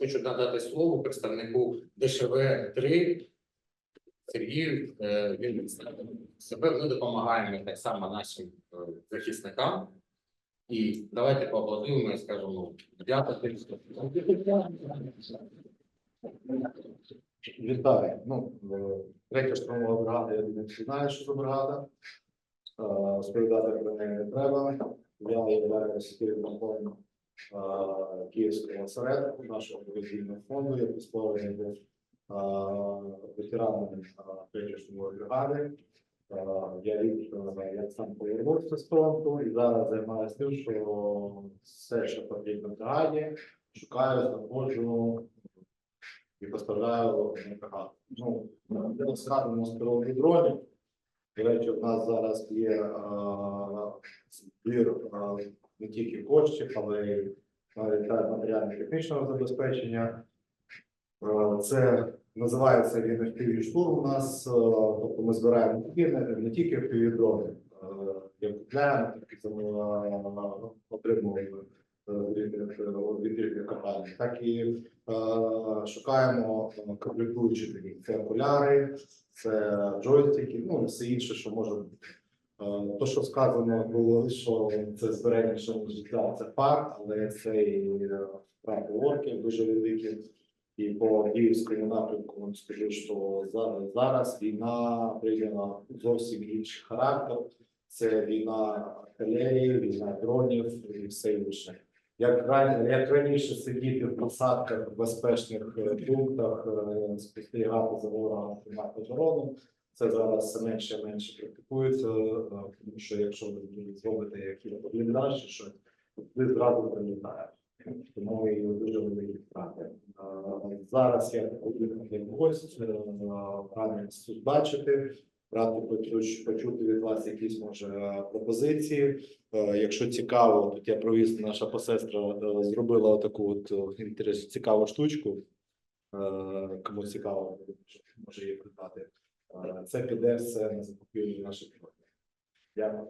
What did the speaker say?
хочу надати слово представнику ДШВ 3 Сергію. Е, Він себе. Ми допомагаємо так само нашим е, захисникам. І давайте поаплодуємо і скажемо дякую. Вітаю. Ну, е, третя штурмова бригада, я всі знають, що за бригада. Розповідати про неї не треба. Я являюся керівником Київського осередку нашого благодійного фонду, який створений був е, ветеранами е, бригади. Е, Я рік е, як сам повернувся з фронту і зараз займаюся тим, що все, що потрібно бригаді, шукаю, знаходжу і поставляю бригаду. Ну, де сказано з пілотних дронів. До речі, у нас зараз є е, збір е, не тільки коштів, але й навіть матеріально-технічного забезпечення. Е, Це називається він FPV штурм у нас. е, Тобто ми збираємо не тільки, FPV дрони, е, як купляємо, так і зам- отримуємо е, від від компаній, так і е, шукаємо е, комплектуючі такі. Це окуляри, це джойстики, ну все інше, що може бути. Е, То, що сказано було, що це збереження що життя, це факт, але це і е, правда орки дуже великі. І по Київському напрямку скажу, що зараз, зараз війна прийняла зовсім інший характер. Це війна артилерії, війна дронів і все інше. Як раніше, як раніше сидіти в посадках в безпечних е, пунктах, е, спостерігати за ворогом тримати оборону, це зараз менше і менше практикується, е, тому що якщо ви зробите якісь бліндаж, що ви зразу прилітаєте. Тому і дуже великі втрати. Зараз я як гость, радий тут бачити, почу- почути від вас якісь може пропозиції. Е, Якщо цікаво, тут я провіз наша посестра е, зробила таку от е, інтерес, цікаву штучку. Кому цікаво, може її придбати. Це піде все на закупівлю наших. Дякую.